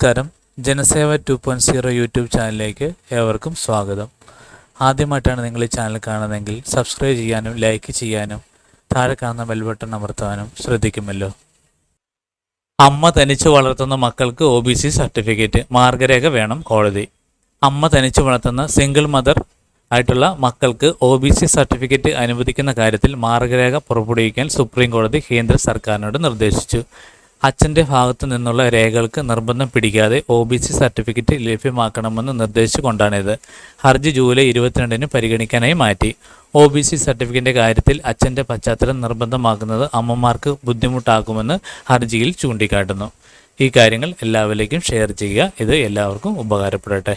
നമസ്കാരം. Janaseva two point zero YouTube ചാനലിലേക്ക് ഏവർക്കും സ്വാഗതം. ആദ്യമായിട്ടാണ് നിങ്ങൾ ഈ ചാനൽ കാണുന്നതെങ്കിൽ സബ്സ്ക്രൈബ് ചെയ്യാനും ലൈക്ക് ചെയ്യാനും താഴെ കാണുന്ന ബെൽ ബട്ടൺ അമർത്താനും ശ്രദ്ധിക്കുമല്ലോ. അമ്മ തനിച്ച് വളർത്തുന്ന മക്കൾക്ക് ഒ ബി സി സർട്ടിഫിക്കറ്റ് മാർഗരേഖ വേണം കോടതി. അമ്മ തനിച്ച് വളർത്തുന്ന സിംഗിൾ മദർ ആയിട്ടുള്ള മക്കൾക്ക് ഒ ബി സി സർട്ടിഫിക്കറ്റ് അനുവദിക്കുന്ന കാര്യത്തിൽ മാർഗരേഖ പുറപ്പെടുവിക്കാൻ സുപ്രീം കോടതി കേന്ദ്ര സർക്കാരിനോട് നിർദ്ദേശിച്ചു. അച്ഛന്റെ ഭാഗത്തു നിന്നുള്ള രേഖകൾക്ക് നിർബന്ധം പിടിക്കാതെ ഒ ബി സി സർട്ടിഫിക്കറ്റ് ലഭ്യമാക്കണമെന്ന് നിർദ്ദേശിച്ചുകൊണ്ടാണിത്. ഹർജി ജൂലൈ ഇരുപത്തിരണ്ടിന് പരിഗണിക്കാനായി മാറ്റി. ഒ ബി സി സർട്ടിഫിക്കറ്റിന്റെ കാര്യത്തിൽ അച്ഛന്റെ പശ്ചാത്തലം നിർബന്ധമാക്കുന്നത് അമ്മമാർക്ക് ബുദ്ധിമുട്ടാക്കുമെന്ന് ഹർജിയിൽ ചൂണ്ടിക്കാട്ടുന്നു. ഈ കാര്യങ്ങൾ എല്ലാവരിലേക്കും ഷെയർ ചെയ്യുക. ഇത് എല്ലാവർക്കും ഉപകാരപ്പെടട്ടെ.